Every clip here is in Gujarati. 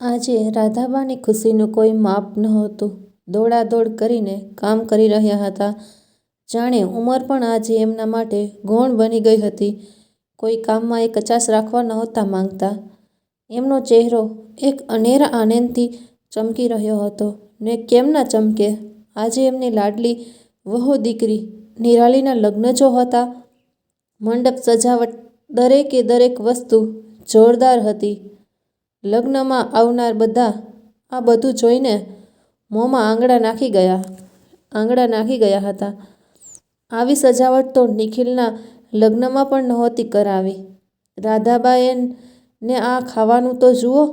આજે રાધાબાની ખુશીનું કોઈ માપ નહોતું. દોડાદોડ કરીને કામ કરી રહ્યા હતા. જાણે ઉંમર પણ આજે એમના માટે ગૌણ બની ગઈ હતી. કોઈ કામમાં એ કચાશ રાખવા નહોતા માંગતા. એમનો ચહેરો એક અનેરા આનંદથી ચમકી રહ્યો હતો. ને કેમ ના ચમકે? આજે એમની લાડલી વહુ દીકરી નિરાલીના લગ્ન જો હતા. મંડપ સજાવટ દરેકે દરેક વસ્તુ જોરદાર હતી. લગ્નમાં આવનાર બધા આ બધું જોઈને મોંમાં આંગળા નાખી ગયા આંગળા નાખી ગયા હતા. આવી સજાવટ તો નિખિલના લગ્નમાં પણ નહોતી કરાવી. રાધાબાએ ને આ ખાવાનું તો જુઓ.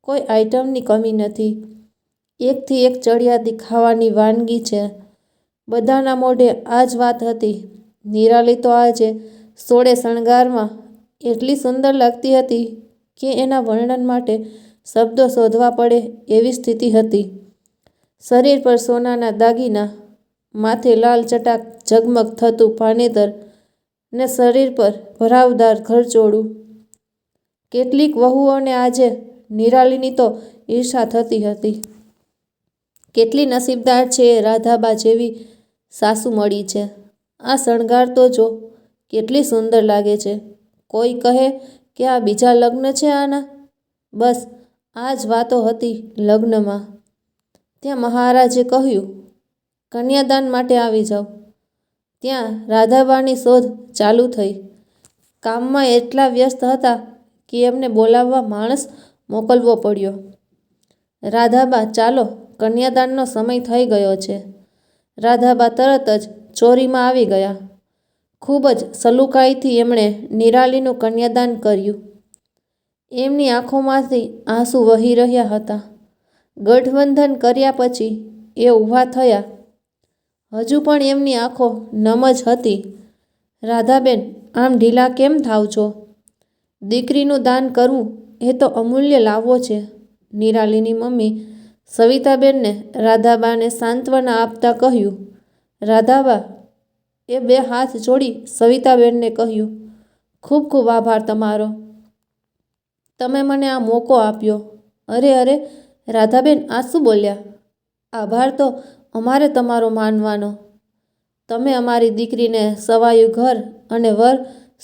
કોઈ આઈટમની કમી નથી. એકથી એક ચડિયાતી ખાવાની વાનગી છે. બધાના મોઢે આ જ વાત હતી. નિરાલી તો આજે સોળે શણગારમાં એટલી સુંદર લાગતી હતી કે એના વર્ણન માટે શબ્દો શોધવા પડે એવી સ્થિતિ હતી. શરીર પર સોનાના દાગીના, માથે લાલ ચટાક ઝગમગ થતું પાનેતર ને શરીર પર ભરાવદાર ઘરચોળું. કેટલીક વહુઓને આજે નિરાલીની તો ઈર્ષા થતી હતી. કેટલી નસીબદાર છે એ રાધાબા જેવી સાસુ મળી છે. આ શણગાર તો જો, કેટલી સુંદર લાગે છે. કોઈ કહે કે આ બીજા લગ્ન છે આના? બસ આ જ વાતો હતી લગ્નમાં. ત્યાં મહારાજે કહ્યું, કન્યાદાન માટે આવી જાઓ ત્યાં રાધાબાની શોધ ચાલુ થઈ. કામમાં એટલા વ્યસ્ત હતા કે એમને બોલાવવા માણસ મોકલવો પડ્યો. રાધાબા ચાલો કન્યાદાનનો સમય થઈ ગયો છે. રાધાબા તરત જ ચોરીમાં આવી ગયા. ખૂબ જ સલુકાઈથી એમણે નિરાલીનું કન્યાદાન કર્યું. એમની આંખોમાંથી આંસુ વહી રહ્યા હતા. ગઠબંધન કર્યા પછી એ ઊભા થયા. હજુ પણ એમની આંખો નમ જ હતી. રાધાબેન, આમ ઢીલા કેમ થાવ છો? દીકરીનું દાન કરવું એ તો અમૂલ્ય લાવવો છે. નિરાલીની મમ્મી સવિતાબેનને રાધાબાને સાંત્વના આપતા કહ્યું. રાધાબા એ બે હાથ જોડી સવિતાબેનને કહ્યું, ખૂબ ખૂબ આભાર તમારો. તમે મને આ મોકો આપ્યો. અરે અરે રાધાબેન આ શું બોલ્યા? આભાર તો અમારે તમારો માનવાનો. તમે અમારી દીકરીને સવાયું ઘર અને વર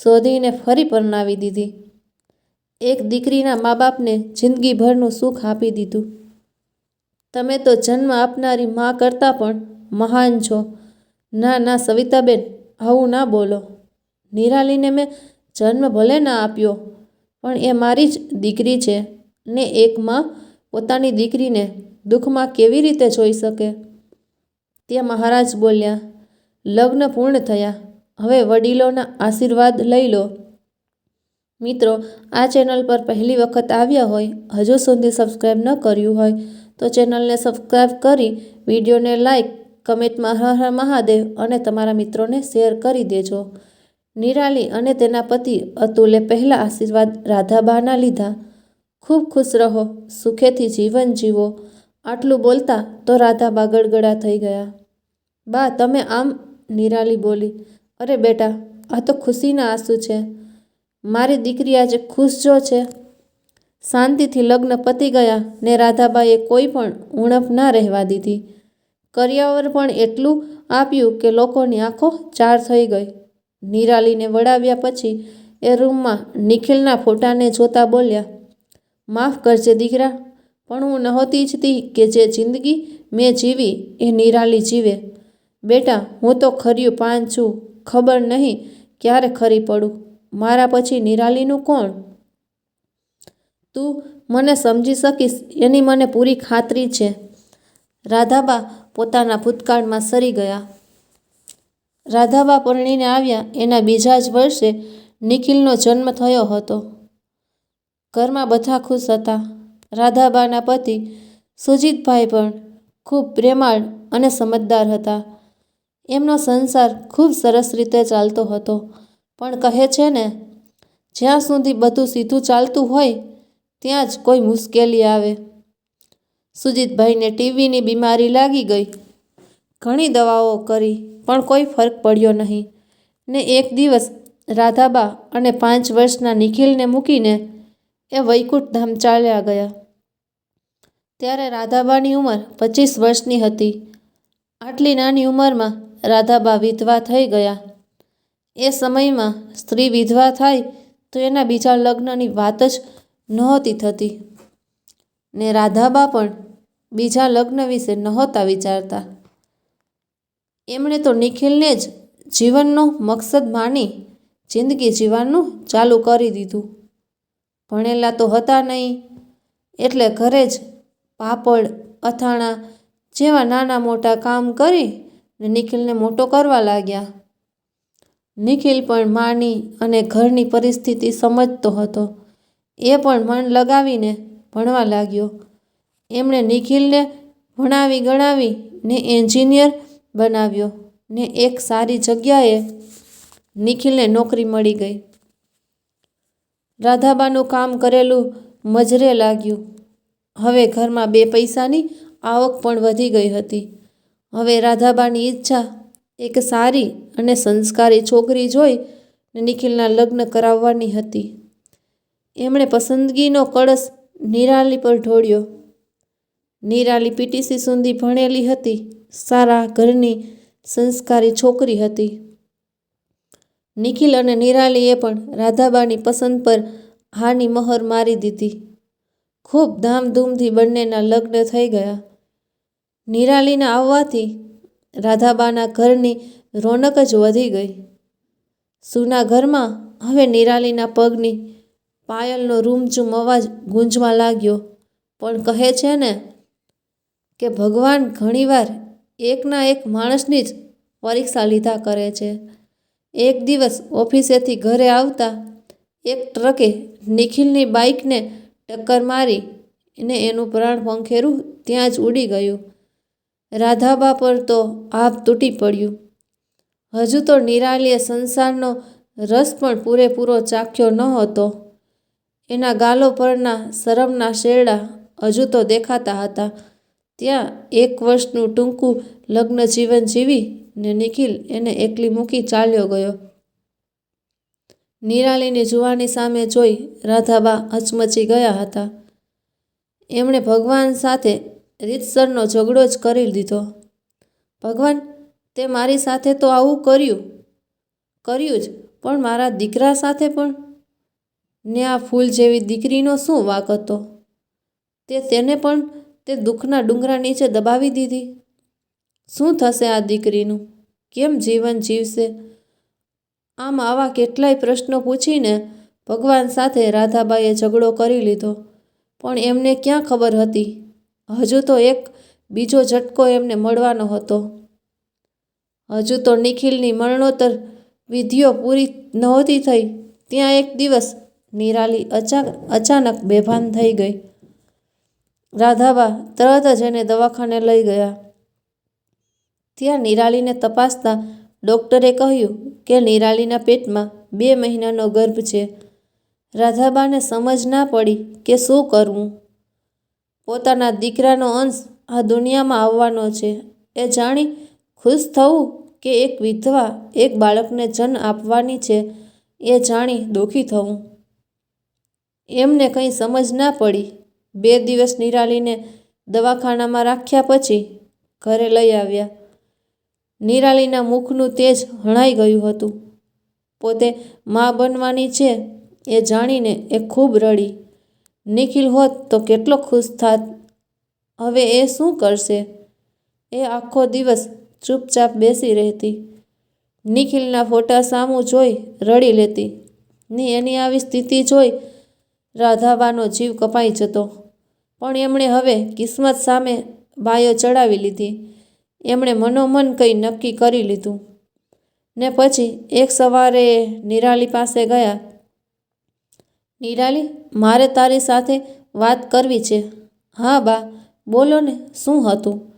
શોધીને ફરી પરણાવી દીધી. એક દીકરીના મા બાપને જિંદગીભરનું સુખ આપી દીધું. તમે તો જન્મ આપનારી મા કરતાં પણ મહાન છો. ના ના સવિતાબેન આવું ના બોલો. નિરાલીને મેં જન્મ ભલે ના આપ્યો પણ એ મારી જ દીકરી છે ને એક માં પોતાની દીકરીને દુઃખમાં કેવી રીતે જોઈ શકે? તે મહારાજ બોલ્યા, લગ્ન પૂર્ણ થયા. હવે વડીલોના આશીર્વાદ લઈ લો. મિત્રો આ ચેનલ પર પહેલી વખત આવ્યા હોય, હજુ સુધી સબસ્ક્રાઈબ ન કર્યું હોય તો ચેનલને સબસ્ક્રાઈબ કરી, વિડીયોને લાઈક, કમેન્ટમાં હર હર મહાદેવ અને તમારા મિત્રોને શેર કરી દેજો. નિરાલી અને તેના પતિ અતુલે પહેલા આશીર્વાદ રાધાબાના લીધા. ખૂબ ખુશ રહો, સુખેથી જીવન જીવો. આટલું બોલતા તો રાધાબા ગડગડા થઈ ગયા. બા તમે આમ? નિરાલી બોલી, અરે બેટા આ તો ખુશીના આંસુ છે. મારી દીકરી આજે ખુશ જો છે. શાંતિથી લગ્ન પતી ગયા ને રાધાબાએ કોઈ પણ ઉણપ ના રહેવા દીધી. કરિયાવર પણ એટલું આપ્યું કે લોકોની આંખો ચાર થઈ ગઈ. નિરાલીને વળાવ્યા પછી એ રૂમમાં નિખિલના ફોટાને જોતા બોલ્યા, માફ કરજે દીકરા, પણ હું નહોતી ઈચ્છતી કે જે જિંદગી મેં જીવી એ નિરાલી જીવે. બેટા હું તો ખર્યું પાન છું ખબર નહીં ક્યારે ખરી પડું. મારા પછી નિરાલીનું કોણ? તું મને સમજી શકીશ એની મને પૂરી ખાતરી છે. રાધાબા પોતાના ભૂતકાળમાં સરી ગયા. રાધાબા પરણીને આવ્યા એના બીજા જ વર્ષે નિખિલનો જન્મ થયો હતો. ઘરમાં બધા ખુશ હતા. રાધાબાના પતિ સુજીતભાઈ પણ ખૂબ પ્રેમાળ અને સમજદાર હતા. એમનો સંસાર ખૂબ સરસ રીતે ચાલતો હતો. પણ કહે છે ને, જ્યાં સુધી બધું સીધું ચાલતું હોય ત્યાં જ કોઈ મુશ્કેલી આવે. સુજીતભાઈને ટીવીની બીમારી લાગી ગઈ. ઘણી દવાઓ કરી, પણ કોઈ ફર્ક પડ્યો નહીં ને એક દિવસ રાધાબા અને પાંચ વર્ષના નિખિલને મૂકીને એ વૈકુંઠ ધામ ચાલ્યા ગયા. ત્યારે રાધાબાની ઉંમર પચીસ વર્ષની હતી આટલી નાની ઉંમરમાં રાધાબા વિધવા થઈ ગયા એ સમયમાં સ્ત્રી વિધવા થાય તો એના બીજા લગ્નની વાત જ નહોતી થતી ને રાધાબા પણ બીજા લગ્ન વિશે નહોતા વિચારતા. એમણે તો નિખિલને જ જીવનનો મકસદ માની જિંદગી જીવવાનું ચાલુ કરી દીધું. ભણેલા તો હતા નહીં, એટલે ઘરે જ પાપડ, અથાણા જેવા નાના મોટા કામ કરી ને નિખિલને મોટો કરવા લાગ્યા. નિખિલ પણ માની અને ઘરની પરિસ્થિતિ સમજતો હતો. એ પણ મન લગાવીને ભણવા લાગ્યો. એમણે નિખિલને ભણાવી ગણાવી ને એન્જિનિયર બનાવ્યો ને એક સારી જગ્યાએ નિખિલને નોકરી મળી ગઈ. રાધાબાનું કામ કરેલું મજરે લાગ્યું. હવે ઘરમાં બે પૈસાની આવક પણ વધી ગઈ હતી. હવે રાધાબાની ઈચ્છા એક સારી અને સંસ્કારી છોકરી જોઈ ને નિખિલના લગ્ન કરાવવાની હતી. એમણે પસંદગીનો કળશ નિરાલી પર ઢોળ્યો. નિરાલી પીટીસી સુધી ભણેલી હતી. સારા ઘરની સંસ્કારી છોકરી હતી. નિખિલ અને નિરાલીએ પણ રાધાબાની પસંદ પર હાની મહોર મારી દીધી. ખૂબ ધામધૂમથી બંનેના લગ્ન થઈ ગયા. નિરાલીના આવવાથી રાધાબાના ઘરની રોનક જ વધી ગઈ. સૂના ઘરમાં હવે નિરાલીના પગની પાયલનો રૂમઝૂમ અવાજ ગુંજવા લાગ્યો. પણ કહે છે ને કે ભગવાન ઘણીવાર એકના એક માણસની જ પરીક્ષા લીધા કરે છે. એક દિવસ ઓફિસેથી ઘરે આવતા એક ટ્રકે નિખિલની બાઇકને ટક્કર મારી અને એનું પ્રાણ પંખેરું ત્યાં જ ઉડી ગયું. રાધાબા પર તો આભ તૂટી પડ્યું. હજુ તો નિરાલીએ સંસારનો રસ પણ પૂરેપૂરો ચાખ્યો ન હતો. એના ગાલો પરના શરમના શેરડા હજુ તો દેખાતા હતા. ત્યાં એક વર્ષનું ટૂંકું લગ્ન જીવન જીવી ને નિખિલ એને એકલી મૂકી ચાલ્યો ગયો. નિરાલીની જુવાની સામે જોઈ રાધાબા હચમચી ગયા હતા. એમણે ભગવાન સાથે રીતસરનો ઝઘડો જ કરી દીધો ભગવાન, તે મારી સાથે તો આવું કર્યું. કર્યું જ, પણ મારા દીકરા સાથે પણ ને આ ફૂલ જેવી દીકરીનો શું વાક હતો? તે તેને પણ તે દુઃખના ડુંગરા નીચે દબાવી દીધી. શું થશે આ દીકરીનું? કેમ જીવન જીવશે? આમ આવા કેટલાય પ્રશ્નો પૂછીને ભગવાન સાથે રાધાબાઈએ ઝઘડો કરી લીધો, પણ એમને ક્યાં ખબર હતી? હજુ તો એક બીજો ઝટકો એમને મળવાનો હતો. હજુ તો નિખિલની મરણોત્તર વિધિઓ પૂરી નહોતી થઈ. ત્યાં એક દિવસ નિરાલી અચાનક બેભાન થઈ ગઈ. રાધાબા તરત જ એને દવાખાને લઈ ગયા. ત્યાં નિરાલીને તપાસતા ડૉક્ટરે કહ્યું કે નિરાલીના પેટમાં બે મહિનાનો ગર્ભ છે. રાધાબાને સમજ ના પડી કે શું કરવું. પોતાના દીકરાનો અંશ આ દુનિયામાં આવવાનો છે. એ જાણી ખુશ થવું કે એક વિધવા એક બાળકને જન્મ આપવાની છે, એ જાણી દુઃખી થવું. એમને કંઈ સમજ ના પડી. બે દિવસ નિરાલીને દવાખાનામાં રાખ્યા પછી ઘરે લઈ આવ્યા. નિરાલીના મુખનું તેજ હણાઈ ગયું હતું. પોતે મા બનવાની છે એ જાણીને એ ખૂબ રડી. નિખિલ હોત તો કેટલો ખુશ થાત. હવે એ શું કરશે? એ આખો દિવસ ચૂપચાપ બેસી રહેતી. નિખિલના ફોટા સામું જોઈ રડી લેતી. ની એની આવી સ્થિતિ જોઈ રાધાબાનો જીવ કપાઈ જતો. પણ એમણે હવે કિસ્મત સામે બાયો ચડાવી લીધી. એમણે મનોમન કંઈ નક્કી કરી લીધું. ને પછી એક સવારે નિરાલી પાસે ગયા. નિરાલી, મારે તારી સાથે વાત કરવી છે. હા, બા. બોલો ને, શું હતું?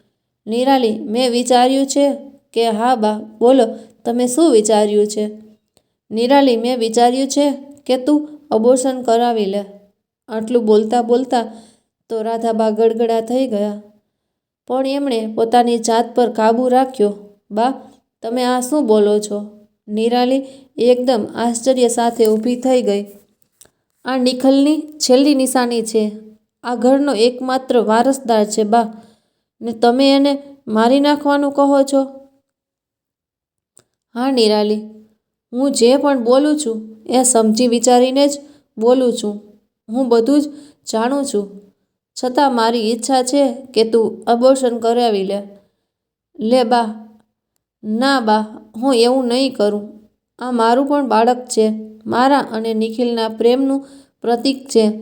નિરાલી, મેં વિચાર્યું છે કે, હા, બા. બોલો, તમે શું વિચાર્યું છે? નિરાલી, મેં વિચાર્યું છે કે, તું અબોર્શન કરાવી લે. આટલું બોલતા બોલતા તો રાધાબા ગડગડા થઈ ગયા. પણ એમણે પોતાની જાત પર કાબૂ રાખ્યો. બા, તમે આ શું બોલો છો? નિરાલી એકદમ આશ્ચર્ય સાથે ઊભી થઈ ગઈ. આ નિખલની છેલ્લી નિશાની છે. આ ઘરનો એકમાત્ર વારસદાર છે, બા. ને તમે એને મારી નાખવાનું કહો છો? હા, નિરાલી. હું જે પણ બોલું છું, એ સમજી વિચારીને જ બોલું છું. હું બધું જ જાણું છું. છતાં મારી ઈચ્છા છે કે તું અબોર્શન કરાવી લે. લે બા. ના બા, હું એવું નહીં કરું. આ મારું પણ બાળક છે. મારા અને નિખિલના પ્રેમનું પ્રતીક છે.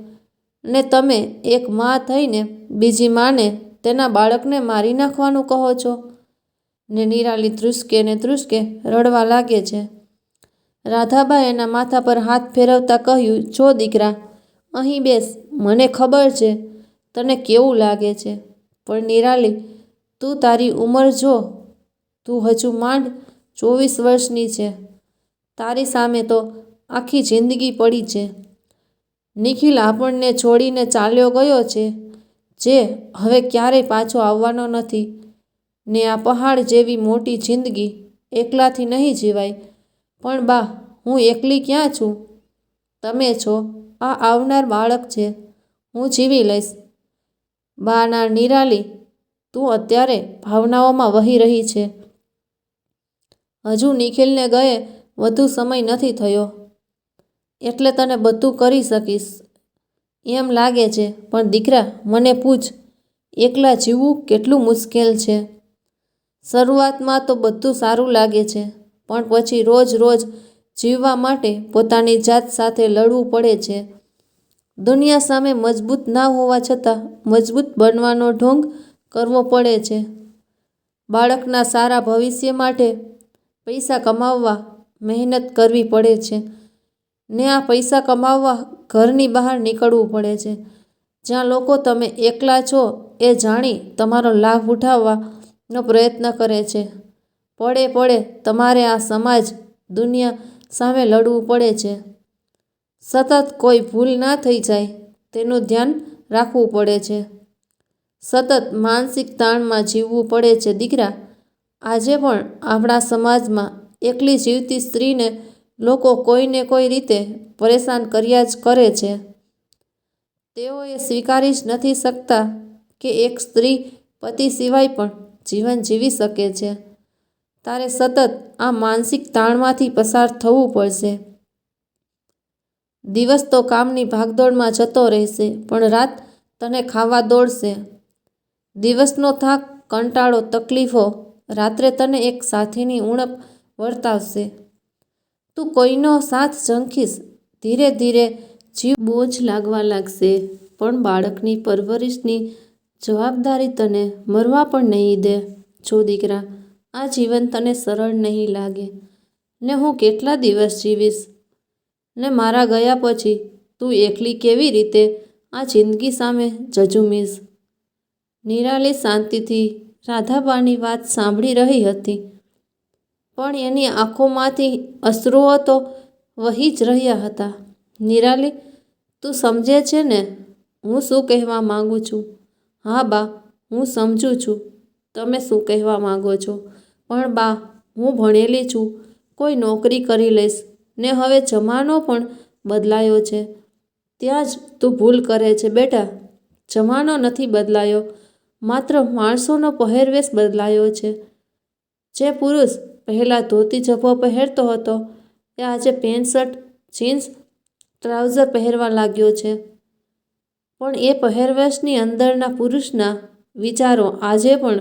ને તમે એક મા થઈને બીજી માને તેના બાળકને મારી નાખવાનું કહો છો? ને નિરાલી ધ્રુસકે ને ધ્રુસકે રડવા લાગે છે. રાધાબા એના માથા પર હાથ ફેરવતા કહ્યું, જો દીકરા, અહીં બેસ, મને ખબર છે, તને કેવું લાગે છે. પણ નિરાલી, તું તારી ઉંમર જો, તું હજુ માંડ ચોવીસ વર્ષની છે. તારી સામે તો આખી જિંદગી પડી છે. નિખિલ આપણને છોડીને ચાલ્યો ગયો છે, જે હવે ક્યારેય પાછો આવવાનો નથી. ને આ પહાડ જેવી મોટી જિંદગી એકલાથી નહીં જીવાય. પણ બા, હું એકલી ક્યાં છું? તમે છો. આ આવનાર બાળક છે. હું જીવી લઈશ. બાના નિરાલી, તું અત્યારે ભાવનાઓમાં વહી રહી છે. હજુ નિખિલને ગયે વધુ સમય નથી થયો. એટલે તને બધું કરી શકીશ. એમ લાગે છે. પણ દીકરા, મને પૂછ, એકલા જીવવું કેટલું મુશ્કેલ છે. શરૂઆતમાં તો બધું સારું લાગે છે. પણ પછી રોજ રોજ જીવવા માટે પોતાની જાત સાથે લડવું પડે છે. દુનિયા સામે મજબૂત ના હોવા છતાં મજબૂત બનવાનો ઢોંગ કરવો પડે છે. બાળકના સારા ભવિષ્ય માટે પૈસા કમાવવા મહેનત કરવી પડે છે ને આ પૈસા કમાવવા ઘરની બહાર નીકળવું પડે છે. જ્યાં લોકો તમે એકલા છો એ જાણી તમારો લાભ ઉઠાવવાનો પ્રયત્ન કરે છે. પડે પડે તમારે આ સમાજ, દુનિયા સામે લડવું પડે છે. સતત કોઈ ભૂલ ના થઈ જાય તેનું ધ્યાન રાખવું પડે છે. સતત માનસિક તાણમાં જીવવું પડે છે દીકરા. આજે પણ આપણા સમાજમાં એકલી જીવતી સ્ત્રીને લોકો કોઈને કોઈ રીતે પરેશાન કર્યા જ કરે છે. તેઓએ સ્વીકારી જ નથી શકતા કે એક સ્ત્રી પતિ સિવાય પણ જીવન જીવી શકે છે. તારે સતત આ માનસિક તાણમાંથી પસાર થવું પડશે. દિવસ તો કામની ભાગદોડમાં જતો રહેશે, પણ રાત તને ખાવા દોડશે. દિવસનો થાક, કંટાળો, તકલીફો રાત્રે તને એક સાથીની ઉણપ વર્તાવશે. તું કોઈનો સાથ ઝંખીશ, ધીરે ધીરે જીવ બોજ લાગવા લાગશે, પણ બાળકની પરવરિશની જવાબદારી તને મરવા પણ નહીં દે. જો દીકરા આ જીવન તને સરળ નહીં લાગે. ને હું કેટલા દિવસ જીવીશ? ને મારા ગયા પછી તું એકલી કેવી રીતે આ જિંદગી સામે જજુમીશ નિરાલી શાંતિથી રાધાબાની વાત સાંભળી રહી હતી. પણ એની આંખોમાંથી અશ્રુઓ તો વહી જ રહ્યા હતા. નિરાલી, તું સમજે છે ને હું શું કહેવા માંગુ છું? હા બા, હું સમજું છું. તમે શું કહેવા માગો છો? પણ બા, હું ભણેલી છું. કોઈ નોકરી કરી લઈશ. ને હવે જમાનો પણ બદલાયો છે. ત્યાં જ તું ભૂલ કરે છે બેટા. જમાનો નથી બદલાયો. માત્ર માણસોનો પહેરવેશ બદલાયો છે. જે પુરુષ પહેલાં ધોતી જભો પહેરતો હતો, એ આજે પેન્ટ શર્ટ, જીન્સ, ટ્રાઉઝર પહેરવા લાગ્યો છે. પણ એ પહેરવેશની અંદરના પુરુષના વિચારો આજે પણ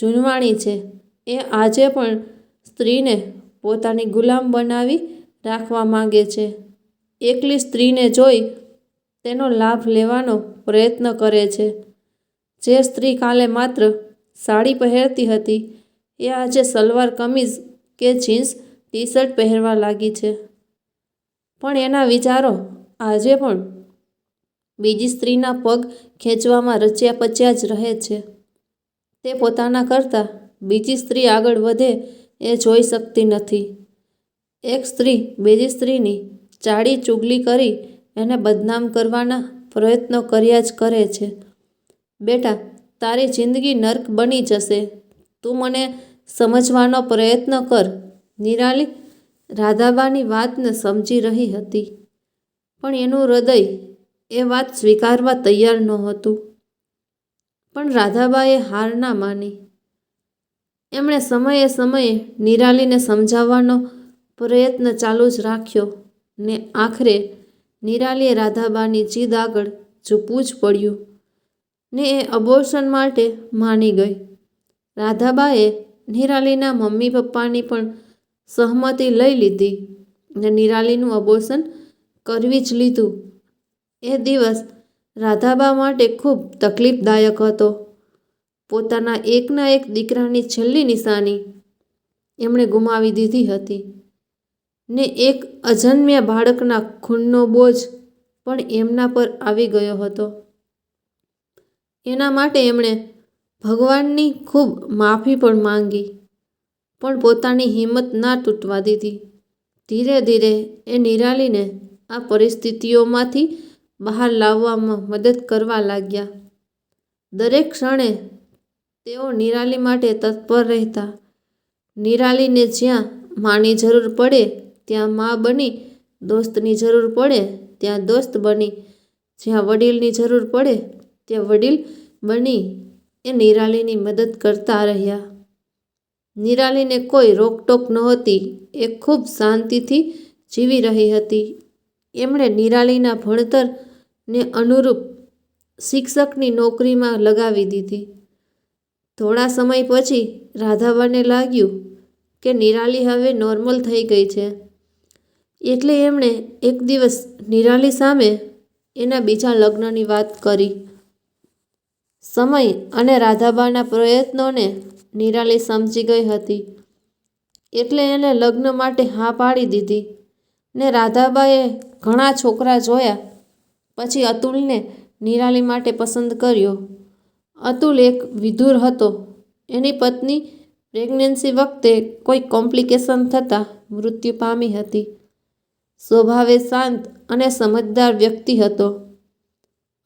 જૂનવાણી છે. એ આજે પણ સ્ત્રીને પોતાની ગુલામ બનાવી રાખવા માંગે છે. એકલી સ્ત્રીને જોઈ તેનો લાભ લેવાનો પ્રયત્ન કરે છે. જે સ્ત્રી કાલે માત્ર સાડી પહેરતી હતી, એ આજે સલવાર કમીઝ કે જીન્સ ટી શર્ટ પહેરવા લાગી છે. પણ એના વિચારો આજે પણ બીજી સ્ત્રીના પગ ખેંચવામાં રચ્યા પચ્યા જ રહે છે. તે પોતાના કરતાં બીજી સ્ત્રી આગળ વધે એ જોઈ શકતી નથી. એક સ્ત્રી બીજી સ્ત્રીની ચાડી ચુગલી કરી એને બદનામ કરવાના પ્રયત્નો કર્યા જ કરે છે. બેટા, તારી જિંદગી નર્ક બની જશે. તું મને સમજવાનો પ્રયત્ન કર. નિરાલી રાધાબાની વાતને સમજી રહી હતી. પણ એનું હૃદય એ વાત સ્વીકારવા તૈયાર નહોતું. પણ રાધાબાએ હાર ના માની. એમણે સમયે સમયે નિરાલીને સમજાવવાનો પ્રયત્ન ચાલુ જ રાખ્યો ને આખરે નિરાલીએ રાધાબાની જીદ આગળ ઝૂકવું જ પડ્યું ને એ અબોર્શન માટે માની ગઈ. રાધાબાએ નિરાલીના મમ્મી પપ્પાની પણ સહમતિ લઈ લીધી ને નિરાલીનું અબોર્શન કરવી જ લીધું. એ દિવસ રાધાબા માટે ખૂબ તકલીફદાયક હતો. પોતાના એકના એક દીકરાની છેલ્લી નિશાની એમણે ગુમાવી દીધી હતી. ને એક અજન્મ્યા બાળકના ખૂનનો બોજ પણ એમના પર આવી ગયો હતો. એના માટે એમણે ભગવાનની ખૂબ માફી પણ માંગી, પણ પોતાની હિંમત ના તૂટવા દીધી. ધીરે ધીરે એ નિરાલીને આ પરિસ્થિતિઓમાંથી બહાર લાવવામાં મદદ કરવા લાગ્યા. દરેક ક્ષણે તેઓ નિરાલી માટે તત્પર રહેતા. નિરાલીને જ્યાં માની જરૂર પડે, ત્યાં મા બની, દોસ્તની જરૂર પડે, ત્યાં દોસ્ત બની. જ્યાં વડીલની જરૂર પડે, ત્યાં વડીલ બની. એ નિરાલીની મદદ કરતા રહ્યા. નિરાલીને કોઈ રોકટોક નહોતી. એ ખૂબ શાંતિથી જીવી રહી હતી. એમણે નિરાલીના ભણતરને અનુરૂપ શિક્ષકની નોકરીમાં લગાવી દીધી. થોડા સમય પછી રાધાબાને લાગ્યું કે નિરાલી હવે નોર્મલ થઈ ગઈ છે. એટલે એમણે એક દિવસ નિરાલી સામે એના બીજા લગ્નની વાત કરી. સમય અને રાધાબાના પ્રયત્નોને નિરાલી સમજી ગઈ હતી. એટલે એને લગ્ન માટે હા પાડી દીધી ને રાધાબાએ ઘણા છોકરા જોયા. પછી અતુલને નિરાલી માટે પસંદ કર્યો. અતુલ એક વિધુર હતો. એની પત્ની પ્રેગ્નન્સી વખતે કોઈ કોમ્પ્લિકેશન થતાં મૃત્યુ પામી હતી. સ્વભાવે શાંત અને સમજદાર વ્યક્તિ હતો.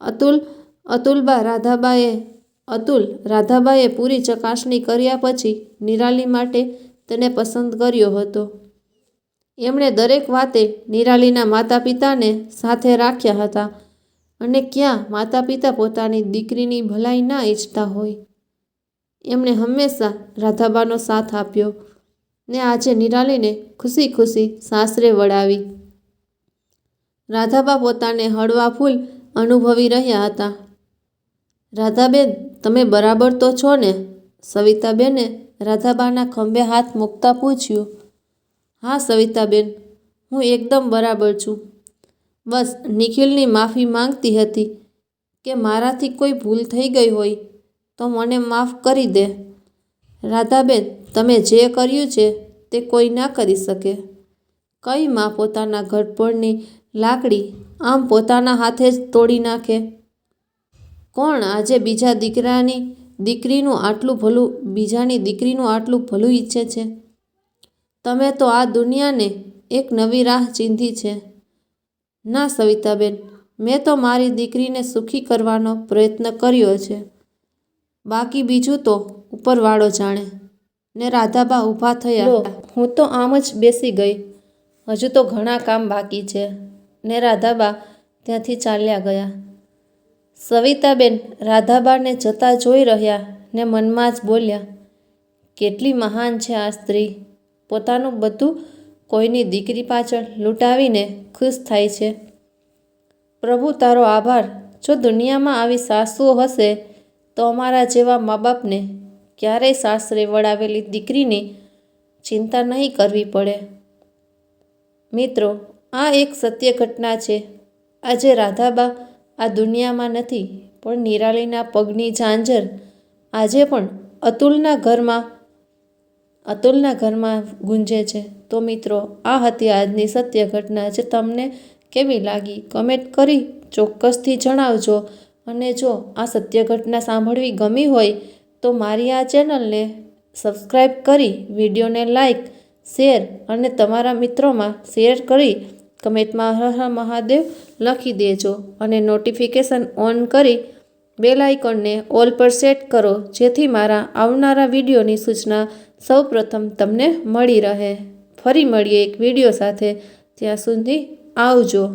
અતુલ, અતુલબા રાધાબાએ, અતુલ રાધાબાએ પૂરી ચકાસણી કર્યા પછી નિરાલી માટે તેને પસંદ કર્યો હતો. એમણે દરેક વાતે નિરાલીના માતા પિતાને સાથે રાખ્યા હતા. અને ક્યાં માતા પિતા પોતાની દીકરીની ભલાઈ ના ઈચ્છતા હોય. એમણે હંમેશા રાધાબાનો સાથ આપ્યો ને આજે નિરાલીને ખુશી ખુશી સાસરે વળાવી. રાધાબા પોતાને હળવા ફૂલ અનુભવી રહ્યા હતા. રાધાબેન, તમે બરાબર તો છો ને? સવિતાબેને રાધાબાના ખંભે હાથ મૂકતા પૂછ્યું. હા સવિતાબેન, હું એકદમ બરાબર છું. બસ નિખિલની માફી માંગતી હતી કે મારાથી કોઈ ભૂલ થઈ ગઈ હોય તો મને માફ કરી દે. રાધાબેન, તમે જે કર્યું છે તે કોઈ ના કરી શકે. કઈ માં પોતાના ઘટપણની લાકડી આમ પોતાના હાથે જ તોડી નાખે? કોણ આજે બીજા દીકરાની દીકરીનું આટલું ભલું, બીજાની દીકરીનું આટલું ભલું ઈચ્છે છે? તમે તો આ દુનિયાને એક નવી રાહ ચીંધી છે. ના સવિતાબેન, મેં તો મારી દીકરીને સુખી કરવાનો પ્રયત્ન કર્યો છે. બાકી બીજું તો ઉપરવાળો જાણે. ને રાધાબા ઊભા થયા. હું તો આમ જ બેસી ગઈ. હજુ તો ઘણા કામ બાકી છે. ને રાધાબા ત્યાંથી ચાલ્યા ગયા. સવિતાબેન રાધાબાને જતા જોઈ રહ્યા ને મનમાં જ બોલ્યા, કેટલી મહાન છે આ સ્ત્રી. પોતાનું બધું કોઈની દીકરી પાછળ લૂંટાવીને ખુશ થાય છે. પ્રભુ, તારો આભાર. જો દુનિયામાં આવી સાસુઓ હશે, તો અમારા જેવા મા બાપને ક્યારેય સાસરે વળાવેલી દીકરીની ચિંતા નહીં કરવી પડે. મિત્રો, આ એક સત્ય ઘટના છે. આજે રાધાબા આ દુનિયામાં નથી, પણ નિરાલીના પગની ઝાંઝર આજે પણ અતુલના ઘરમાં અતુલના ઘરમાં ગુંજે છે. તો મિત્રો, આ હતી આજની સત્ય ઘટના જે તમને કેવી લાગી? કમેન્ટ કરી ચોક્કસથી જણાવજો. અને જો આ સત્ય ઘટના સાંભળવી ગમી હોય, તો મારી આ ચેનલને સબસ્ક્રાઈબ કરી, વિડીયોને લાઈક શેર અને તમારા મિત્રોમાં શેર કરી કમેન્ટમાં હર હર મહાદેવ લખી દેજો. અને નોટિફિકેશન ઓન કરી બેલ આઇકોનને ઓલ પર સેટ કરો, જેથી મારા આવનારા વિડીયોની સૂચના સૌપ્રથમ તમને મળી રહે. ફરી મળીએ એક વીડિયો સાથે. ત્યાં સુધી આવજો.